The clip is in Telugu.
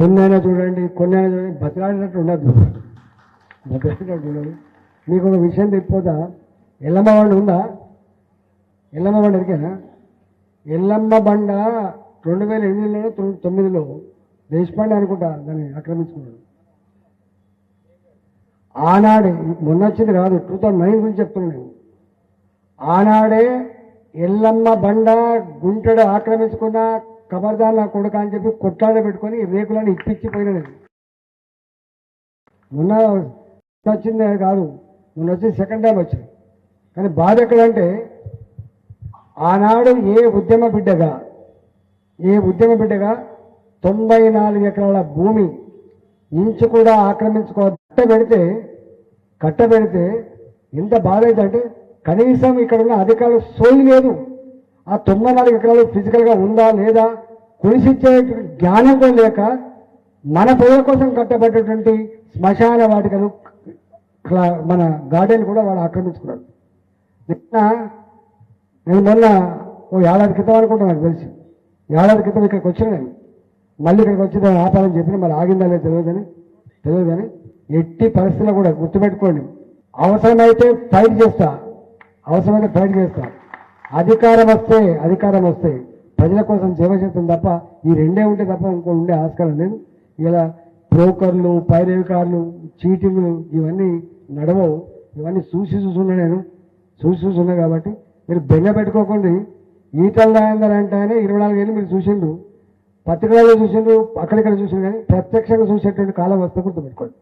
కొన్నైనా చూడండి కొన్నైనా చూడండి. బతిలాడినట్టు ఉండద్దు బతిలాడినట్టు ఉండదు. మీకు ఒక విషయం తెప్పిపోతా ఎల్లమ్మ బండ ఉందా? ఎల్లమ్మ బండ ఎరికేనా? ఎల్లమ్మ బండ రెండు వేల ఎనిమిదిలో తొమ్మిదిలో దేశపాండే అనుకుంటా దాన్ని ఆక్రమించుకున్నాడు. ఆనాడే మొన్న వచ్చింది కాదు టూ థౌజండ్ నైన్ గురించి చెప్తున్నాను నేను. ఆనాడే ఎల్లమ్మ బండ గుంటడు ఆక్రమించుకున్న కబర్దార్ నా కొడుక అని చెప్పి కొట్లాడ పెట్టుకొని రేకులను ఇప్పించిపోయినది మొన్న వచ్చింది కాదు మొన్న వచ్చి సెకండ్ టైం వచ్చింది. కానీ బాధ ఎక్కడంటే ఆనాడు ఏ ఉద్యమ బిడ్డగా ఏ ఉద్యమ బిడ్డగా తొంభై నాలుగు ఎకరాల భూమి ఇంచు కూడా ఆక్రమించుకో కట్టబెడితే పెడితే కట్ట పెడితే ఎంత బాధ అంటే కనీసం ఇక్కడ ఉన్న అధికారులు సోయి లేదు. ఆ తొంభై నాలుగు ఎకరాలు ఫిజికల్గా ఉందా లేదా? కులిసిచ్చే జ్ఞానం కూడా లేక మన ప్రజల కోసం కట్టబడ్డటువంటి శ్మశాన వాటికలు క్లా- మన గార్డెన్ కూడా వాళ్ళు ఆక్రమించుకున్నాడు నిన్న నేను మొన్న ఓ ఏడాది క్రితం అనుకుంటా నాకు తెలిసి. ఏడాది క్రితం ఇక్కడికి వచ్చిన నేను. మళ్ళీ ఇక్కడికి వచ్చి దాన్ని ఆపాలని చెప్పిన మళ్ళీ ఆగిందా లేదు తెలియదని తెలియదు కానీ ఎట్టి పరిస్థితుల్లో కూడా గుర్తుపెట్టుకోండి. అవసరమైతే ఫైట్ చేస్తా. అవసరమైతే ఫైట్ చేస్తా. అధికారం వస్తే అధికారం వస్తే ప్రజల కోసం సేవ చేస్తాం తప్ప ఈ రెండే ఉంటే తప్ప ఇంకో ఉండే ఆస్కారం లేదు. ఇలా బ్రోకర్లు పైరేవికారులు చీటింగ్లు ఇవన్నీ నడవవు. ఇవన్నీ చూసి చూసున్నా నేను. చూసి చూసున్నా కాబట్టి మీరు బెంగ పెట్టుకోకండి. ఈటల రాయందర్ అంటే ఆయన ఇరవై నాలుగేళ్ళు మీరు చూసిండు పత్రికలలో చూసిండు అక్కడిక్కడ చూసిండు కానీ ప్రత్యక్షంగా చూసేటువంటి కాలం వస్తే గుర్తుపెట్టుకోండి.